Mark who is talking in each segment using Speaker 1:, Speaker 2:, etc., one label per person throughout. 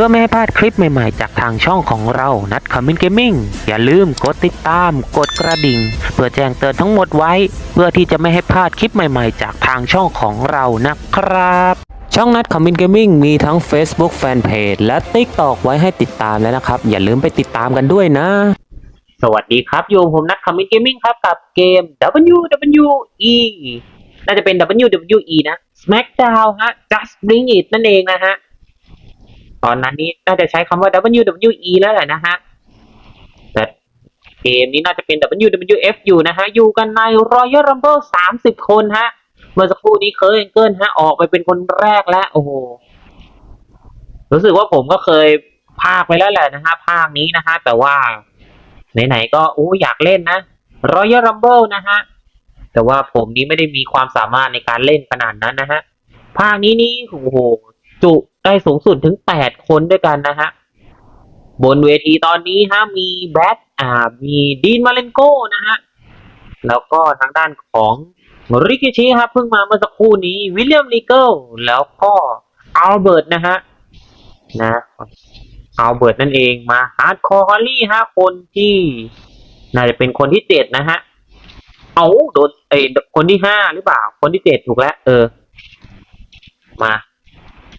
Speaker 1: พื่อไม่ให้พลาดคลิปใหม่ๆ จากทางช่องของเรานัดคอมมินเกมมิ่งอย่าลืมกดติดตาม กดกระดิ่ง เพื่อแจ้งเตือนทั้งหมดไว้ เพื่อที่จะไม่ให้พลาดคลิปใหม่ๆ จากทางช่องของเรานะครับ ช่องนัดคอมมินเกมมิ่งมีทั้ง Facebook Fanpage และ TikTok ไว้ให้ติดตามแล้วนะครับ อย่าลืมไปติดตามกันด้วยนะ สวัสดีครับอยู่ผมนัดคอมมินเกมมิ่งครับกับเกม WWE น่าจะเป็น WWE นะ SmackDown ฮะ Just Bring It นั่นเองนะฮะ ตอนนั้นนี้น่าจะใช้คำว่า WWE แล้วแหละนะฮะ แต่เกมนี้น่าจะเป็น WWF อยู่นะฮะ อยู่กันใน Royal Rumble 30 คนฮะ เมื่อสักครู่นี้เคยเกินฮะ ออกไปเป็นคนแรกแล้ว โอ้โห รู้สึกว่าผมก็เคยภาคไปแล้วแหละนะฮะ ภาคนี้นะฮะ แต่ว่า ไหนๆก็อู้อยากเล่นนะ Royal Rumble นะฮะ แต่ว่าผมนี้ไม่ได้มีความสามารถในการเล่นขนาดนั้นนะฮะ ภาคนี้นี่โอ้โห จุ ได้สูงสุดถึงแปดคนด้วยกันนะฮะ บนเวทีตอนนี้ฮะมีแบทอ่ามีดีนมาเลนโกนะฮะ แล้วก็ทางด้านของริกิชิครับเพิ่งมาเมื่อสักครู่นี้วิลเลียมลีเกิลแล้วก็อัลเบิร์ตนะฮะนะอัลเบิร์ตนั่นเองมาฮาร์ดคอร์ฮอลลี่ฮะคนที่น่าจะเป็นคนที่เจ็ดนะฮะ เอาโดนเอ้คนที่ห้าหรือเปล่า คนที่เจ็ดถูกแล้ว เออ มา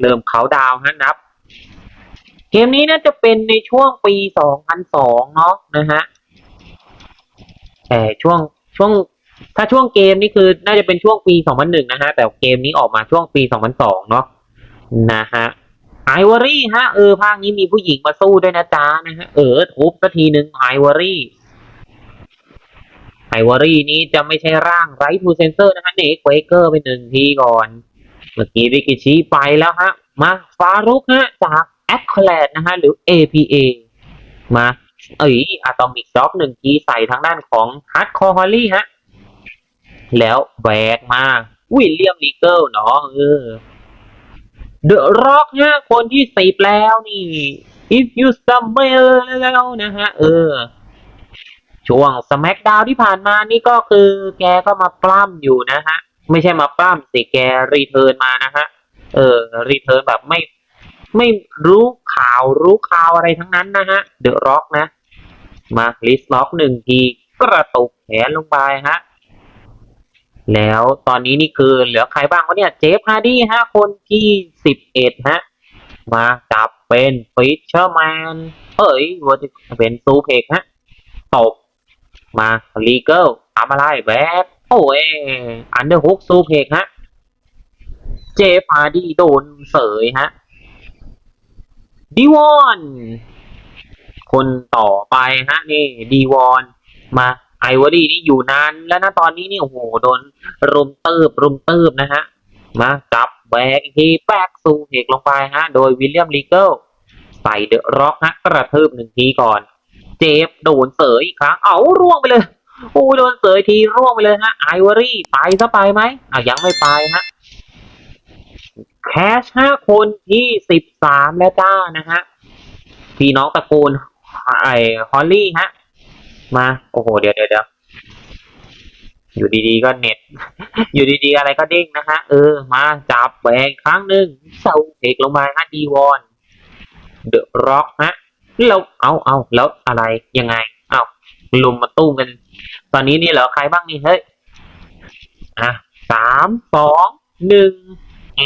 Speaker 1: เริ่มเขาดาวฮะนับ เกมนี้น่าจะเป็นในช่วงปี 2002 เนาะนะฮะแต่ช่วงช่วง ถ้าช่วงเกมนี่คือน่าจะเป็นช่วงปี 2001 นะฮะ แต่เกมนี้ออกมาช่วงปี 2002 เนาะนะฮะไอวอรี่ฮะเออภาคนี้มีผู้หญิงมาสู้ด้วยนะจ๊ะนะฮะเออทุบสักทีหนึ่งไอวอรี่ไอวอรี่นี้จะไม่ใช่ร่างไรทูเซนเซอร์นะฮะเนกเวเกอร์ไปหนึ่งทีก่อน เมื่อกี้วิกิชิไปแล้วฮะ มาฟารุกฮะจากแอคคลดนะฮะหรือ APA มาเอ้ยอะตอมิกด็อกหนึ่งทีใส่ทางด้านของฮัตคอร์ฮอลลี่ฮะ แล้วแบกมาวิลเลียมลีเกิลเนาะเออเดอะร็อกฮะ คนที่สิบแล้วนี่ if you stumble แล้วนะฮะ เออ ช่วงสมักดาวที่ผ่านมานี่ก็คือแกก็มาปล้ำอยู่นะฮะ ไม่ใช่มาปล้ำสิแกรีเทิร์นมานะฮะ เออ รีเทิร์นแบบไม่ไม่รู้ข่าวรู้ข่าวอะไรทั้งนั้นนะฮะ เดอะร็อกนะ มาลิสล็อกหนึ่งทีกระตุกแขนลงไปฮะ แล้วตอนนี้นี่คือเหลือใครบ้างวะเนี่ย เจฟฮาร์ดี้ฮะ คนที่สิบเอ็ดฮะ มาจับเป็นฟิชเชอร์แมน เอ้ยว่าจะเป็นซูเพกฮะ ตบ มาลีเกิลทำอะไรแบก โอ้ยอันเดอร์ฮุกซูเพกฮะ เจฟาร์ดี้โดนเสยฮะดีวอน คนต่อไปฮะ นี่ดีวอนมาไอวอรี่นี่อยู่นานแล้วนะตอนนี้นี่โอ้โหโดนรุมเติบรุมเติบนะฮะ มาจับแบกทีแบกซูเพกลงไปฮะ โดยวิลเลียมลีเกิลใส่เดอะร็อกฮะ กระเทืบหนึ่งทีก่อน เจฟโดนเสยอีกครั้ง เอาร่วงไปเลย อ้ยโดนเสยทีร่วงไปเลยฮะไอวอรี่ไปซะไปไหมอะยังไม่ไปฮะแคชห้าคนที่สิบสามแล้วจ้านะฮะพี่น้องตระกูลไอฮอลลี่ฮะ มา โอ้โห เดี๋ยวเดี๋ยวเดี๋ยวอยู่ดีๆก็เน็ต อยู่ดีๆอะไรก็เด้งนะฮะ เออ มาจับแบงครั้งหนึ่งเสาเอกลงมาฮะดีวอนเดอะร็อกฮะเราเอาเอาแล้วอะไรยังไง ลุมมาตุ้มกัน ตอนนี้นี่เหรอใครบ้างนี่เฮ้ยอะสามสองหนึ่งแอ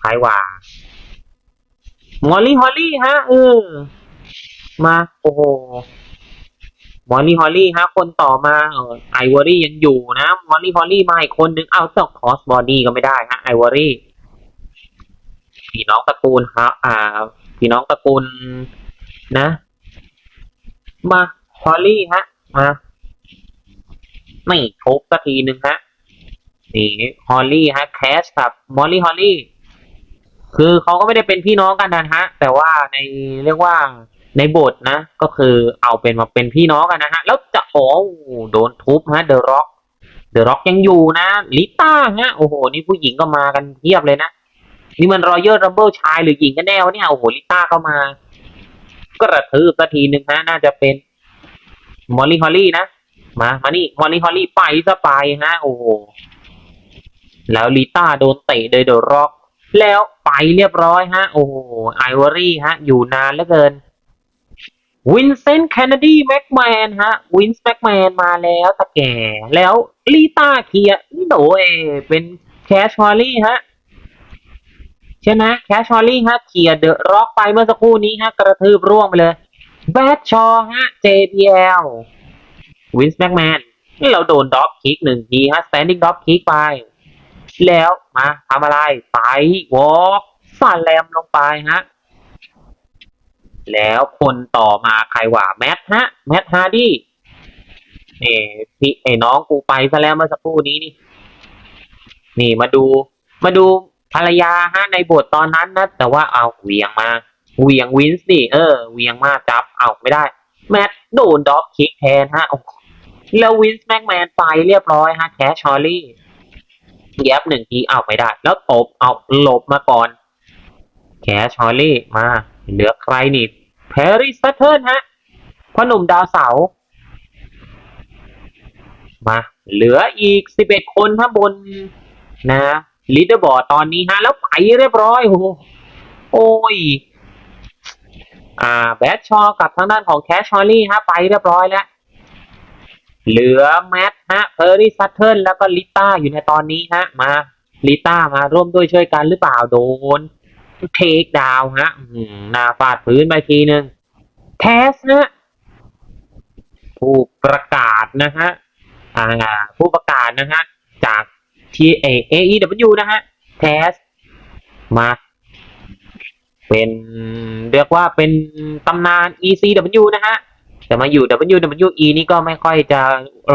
Speaker 1: ใครว่า มอลลี่ฮอลลี่ฮะเออมาโอ้โหมอลลี่ฮอลลี่ฮะ คนต่อมาออไอวอรี่ยังอยู่นะมอลลี่ฮอลลี่มาอีกคนนึงเอาเจ้าคอสบอดี้ก็ไม่ได้ฮะไอวอรี่พี่น้องตระกูลฮะอ่า พี่น้องตระกูลนะ มาฮอลลี่ฮะ มา ไม่ทบสักทีหนึ่งฮะ นี่ฮอลลี่ฮะ แคสกับมอลลี่ฮอลลี่ คือเขาก็ไม่ได้เป็นพี่น้องกันนะฮะ แต่ว่าในเรียกว่าในบทนะ ก็คือเอาเป็นมาเป็นพี่น้องกันนะฮะ แล้วจะโอ้โดนทุบฮะ เดอะร็อก เดอะร็อกยังอยู่นะ ลิต้าฮะ โอ้โห นี่ผู้หญิงก็มากันเทียบเลยนะ นี่มันรอยัลรัมเบิลชายหรือหญิงกันแน่วะเนี่ย โอ้โห ลิต้าก็มา กระทืบสักทีหนึ่งฮะน่าจะเป็นมอลลี่ฮอลลี่นะมา มานี่มอลลี่ฮอลลี่ไปซะไปฮะโอ้โหแล้วลิต้าโดนเตะโดยเดอร็อก แล้วไปเรียบร้อยฮะ โอ้โหไอวอรี่ฮะ อยู่นานเหลือเกินวินเซนต์แคนนดีแม็กแมนฮะ วินส์แม็กแมนมาแล้วตะแก่ แล้วลีต้าเคียร์โดยเป็นแคชชอลลี่ฮะ ช่ไหมแคชชอลลี่ฮะเคียเดอะร็อกไปเมื่อสักครู่นี้ฮะกระทืบร่วงไปเลยแบทชอฮะ JBL วินส์แม็กแมนเราโดนด็อกคิกหนึ่งทีฮะ standing drop kick ไป แล้วมาทำอะไรไปวอล์กสแลมลงไปฮะแล้วคนต่อมาใครวะแมทฮะ แมทฮาร์ดี้เอ้พี่ไอ้น้องกูไปซะแล้วเมื่อสักครู่นี้นี่ นี่มาดูมาดู ภรรยาฮะในบทตอนนั้นนะแต่ว่าเอาเวียงมาเวียงวินส์ดิเออเวียงมาจับเอาไม่ได้ แมทโดนด็อกคิกแทนฮะแล้ววินส์แม็กแมนไปเรียบร้อยฮะแคชชอลลี่แยบหนึ่งทีเอาไม่ได้ แล้วตบเอาหลบมาก่อน แคชชอลลี่มาเหลือใครนี่แพริสเทิร์นฮะพ่อหนุ่มดาวเสามา เหลืออีกสิบเอ็ดคนข้างบนนะ ลีดเดอร์บอร์ดตอนนี้ฮะ แล้วไปเรียบร้อยโอ้โหโอ้ย อ่า แบทชอกับทางด้านของแคชชอลลี่ฮะ ไปเรียบร้อยแล้ว เหลือแมทฮะเพอร์รี่ซัตเทิลแล้วก็ลิต้าอยู่ในตอนนี้ฮะ มาลิต้ามาร่วมด้วยช่วยกันหรือเปล่าโดน เทคดาวฮะหน้าฟาดพื้นไปทีหนึ่งแทสฮะผู้ประกาศนะฮะ อ่า ผู้ประกาศนะฮะ จาก ทีเอเอวนะฮะแทสมาเป็นเรียกว่าเป็นตำนาน ECW นะฮะ แต่มาอยู่ WWE นี่ก็ไม่ค่อยจะ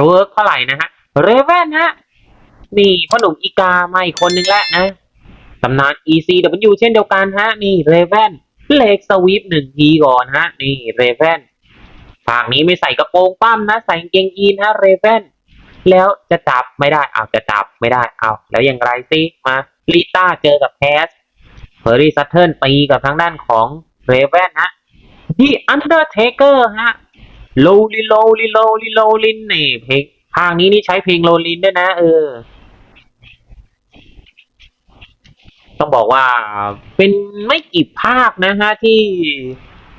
Speaker 1: เวิร์กเท่าไหร่นะฮะเรเวนฮะนี่พ่อหนุ่มอีกามาอีกคนนึงแล้วนะตำนาน ECW เช่นเดียวกันฮะ นี่เรเวนเลกสวีปหนึ่งทีก่อนฮะ นี่เรเวนภาคนี้ไม่ใส่กระโปรงปั้มนะ ใส่กางเกงยีนฮะเรเวน แล้วจะจับไม่ได้อ้าวจะจับไม่ได้อ้าวแล้วอย่างไรสิมาลิต้าเจอกับแพสเฮอร์รี่ซัตเทิลตีกับทางด้านของเรเวนฮะที่อันเดอร์เทเกอร์ฮะโลลิโลลิโลลิโลลินนี่เพลงภาคนี้นี่ใช้เพลงโลลินด้วยนะ เออ ต้องบอกว่าเป็นไม่กี่ภาคนะฮะที่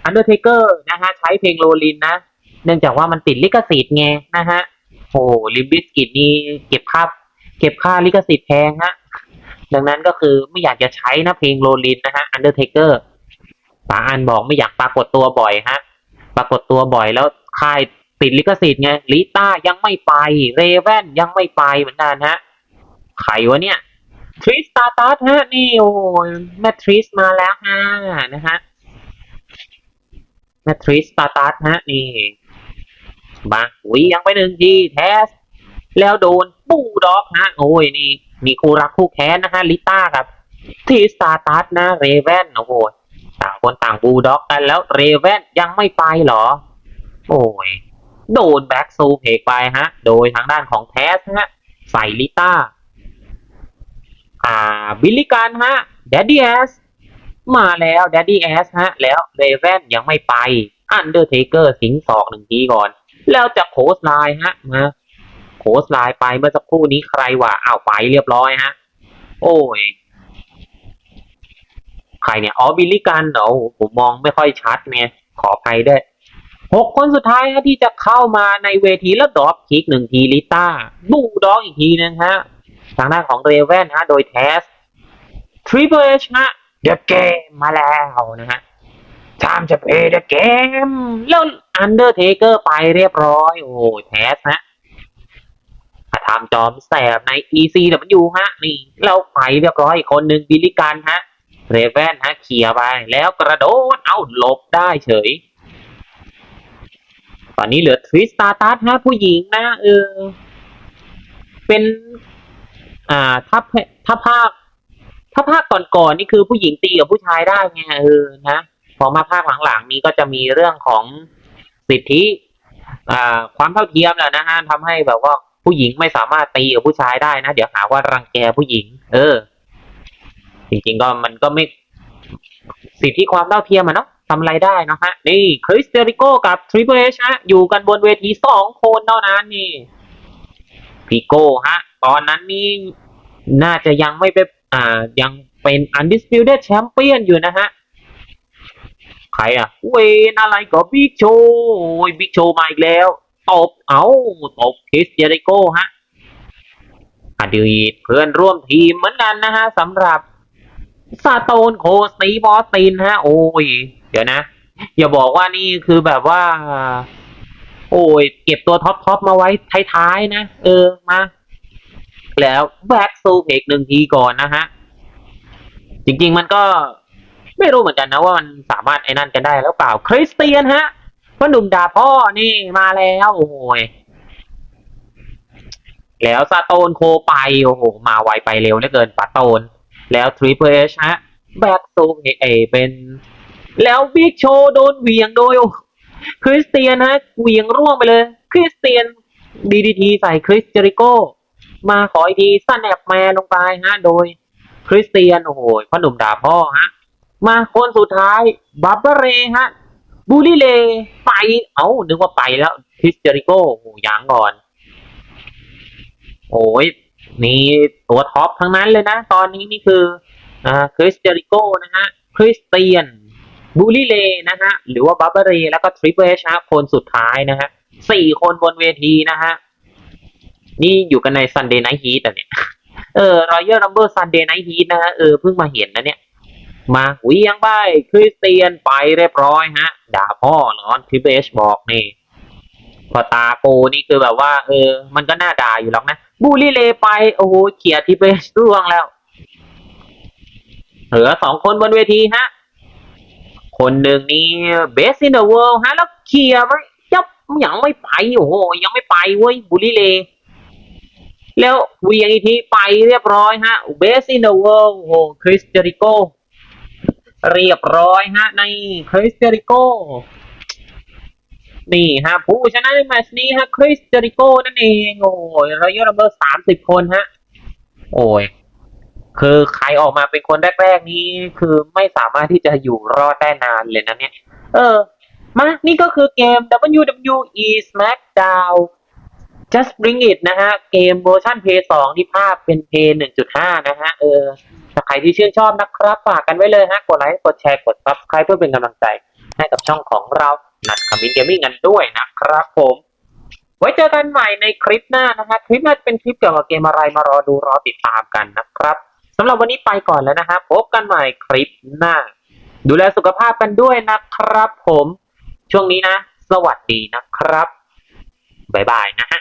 Speaker 1: Undertaker นะฮะใช้เพลงโรลินนะ เนื่องจากว่ามันติดลิขสิทธิ์ไงนะฮะ โอ้ลิมบิสกิตนี่เก็บค่าเก็บค่าลิขสิทธิ์แพงฮะ ดังนั้นก็คือไม่อยากจะใช้นะเพลงโรลินนะฮะ Undertaker ป๋าอันบอกไม่อยากปรากฏตัวบ่อยฮะ ปรากฏตัวบ่อยแล้วค่ายติดลิขสิทธิ์ไงลิต้ายังไม่ไป เรเวนยังไม่ไปเหมือนกันฮะใครวะเนี่ยทริสตาตัสฮะ นี่โอ้ยแมทริสมาแล้วฮะนะฮะแมทริสตาตัสฮะ นี่ มาอุ้ยยังไปหนึ่งทีแทส แล้วโดนปูด็อกฮะ โอ้ยนี่มีคู่รักคู่แค้นนะฮะลิต้ากับทริสตาตัสนะเรเวนโอ้โหต่างคนต่างบูด็อกกันแล้วเรเวนยังไม่ไปเหรอ โอ้ย โดนแบ็กซูเพกไปฮะ โดยทางด้านของแทสฮะ ใส่ลิต้า อ่า บิลลิกันฮะ d ดดดี้แอสมาแล้วดดดี้แอสฮะ แล้วเรเวนยังไม่ไปอันเดอร์เทเกอร์สิงศอกหนึ่งทีก่อน แล้วจะโคสไลน์ฮะมาโคสไลน์ไปเมื่อสักครู่นี้ใครวะอ้าวไปเรียบร้อยฮะ โอ้ยใครเนี่ยอ๋อบิลลิกันเหรอผมมองไม่ค่อยชัดเนี่ยขออภัยด้วยหกคนสุดท้ายฮะที่จะเข้ามาในเวทีแล้วดรอปคิกหนึ่งทีลิต้าบูดอกอีกทีนึงฮะทางด้านของเรเวนฮะ โดยแทสทริปเปิลเอชฮะเดอะเกมมาแล้วนะฮะ time to play the game แล้วอันเดอร์เทเกอร์ไปเรียบร้อย โอ้แทสฮะมาทำจอมแสบใน ECW ฮะ นี่เราไปเรียบร้อยอีกคนหนึ่งบิลลิกันฮะ เรเวนฮะเขี่ยไป แล้วกระโดด เอาหลบได้เฉย ตอนนี้เหลือทริสตาตัสฮะ ผู้หญิงนะ เออ เป็น อ่า ถ้าเพถ้าภาค ถ้าภาคก่อนๆนี่คือผู้หญิงตีกับผู้ชายได้ไงเออนะ พอมาภาคหลังๆนี้ก็จะมีเรื่องของสิทธิความเท่าเทียมแหละนะฮะทำให้แบบว่าผู้หญิงไม่สามารถตีกับผู้ชายได้นะ เดี๋ยวหาว่ารังแกผู้หญิง เออ จริงๆก็มันก็ไม่ สิทธิความเท่าเทียมอะเนาะทำอะไรได้นะฮะ นี่คริสเตริโกกับทริปเปอร์เอชฮะ อยู่กันบนเวทีสองคนเท่านั้นนี่พีโก้ฮะ ตอนนั้นนี่น่าจะยังไม่ไปอ่ายังเป็น undisputed champion อยู่นะฮะ ใครอะเวนอะไรก็บิ๊กโชว์โอ้ยบิ๊กโชว์มาอีกแล้ว ตบเอาตบคริสเจริโก้ฮะอดีตเพื่อนร่วมทีมเหมือนกันนะฮะสำหรับซาโตนโคสตีบอสตินฮะ โอ้ย เดี๋ยวนะ อย่าบอกว่านี่คือแบบว่า โอ้ย เก็บตัวท็อปท็อปมาไว้ท้ายๆนะ เออ มา แล้วแบ็กซูเพกหนึ่งทีก่อนนะฮะ จริง ๆ มันก็ ไม่รู้เหมือนกันนะว่ามันสามารถไอ้นั่นกันได้แล้วเปล่า คริสเตียนฮะพ่อหนุ่มด่าพ่อนี่มาแล้วโอ้โหยแล้วซาโตนโคไปโอ้โหมาไวไปเร็วเหลือเกินปาโตน แล้วทริปเปิลเอชฮะแบ็กซูเอเป็น แล้วบิ๊กโชโดนเหวียงโดยคริสเตียนฮะเหวียงร่วงไปเลย คริสเตียนดีดีทีใส่คริสเจริโกมาขออีกทีสแนปแมนลงไปฮะ โดยคริสเตียนโอ้โหพ่อหนุ่มด่าพ่อฮะ มาคนสุดท้ายบับเบเรฮะบูลิเลไป เอ้านึกว่าไปแล้วคริสเจริโก้โหยังก่อน โอ้ยนี่ตัวท็อปทั้งนั้นเลยนะ ตอนนี้นี่คืออ่าคริสเจริโก้นะฮะคริสเตียนบูลิเลนะฮะหรือว่าบับเบเรแล้วก็ทริปเอชฮะคนสุดท้ายนะฮะสี่คนบนเวทีนะฮะนี่อยู่กันใน Sunday Night Heat อะเนี่ยเออ Royal Rumble Sunday Night Heat นะฮะเออเพิ่งมาเห็นนะเนี่ย มาเวียงไปคริสเตียนไปเรียบร้อยฮะ ด่าพ่อเหรอทริปเอชบอกนี่พอตาโกนี่คือแบบว่า เออ มันก็น่าด่าอยู่หรอกนะ บูลี่เลไป โอ้โหเขียทิเอชร่วงแล้ว เหลือสองคนบนเวทีฮะ คนหนึ่งนี่ best in the world ฮะ แล้วเคลียร์ไม่ยับยังไม่ไป โอ้โห ยังไม่ไปเว้ยบูลี่เลแล้วเวียงอีกทีไปเรียบร้อยฮะ best in the world โอ้โหคริสเจริโก เรียบร้อยฮะ ในคริสเจริโกนี่ฮะ ผู้ชนะในแมตช์นี้ฮะคริสเจริโกนั่นเองโอ้ยรายอร์เบอร์สามสิบคนฮะ โอ้ยคือใครออกมาเป็นคนแรกๆนี้ คือไม่สามารถที่จะอยู่รอดได้นานเลยนะเนี่ย เออ มา นี่ก็คือเกม WWE SmackDown Just Bring It นะฮะ เกมเวอร์ชัน Play 2ที่ภาพเป็น Play 1.5 นะฮะ เออถ้าใครที่ชื่นชอบนะครับ ฝากกันไว้เลยฮะ กดไลค์ กดแชร์ กด Subscribe เพื่อเป็นกำลังใจให้กับช่องของเรานัดคามินเกมมิ่งกันด้วยนะครับผม ไว้เจอกันใหม่ในคลิปหน้านะฮะ คลิปหน้าจะเป็นคลิปเกี่ยวกับเกมอะไรมารอดูรอติดตามกันนะครับสำหรับวันนี้ไปก่อนแล้วนะฮะ พบกันใหม่คลิปหน้า ดูแลสุขภาพกันด้วยนะครับผม ช่วงนี้นะ สวัสดีนะครับบ๊ายบายนะฮะ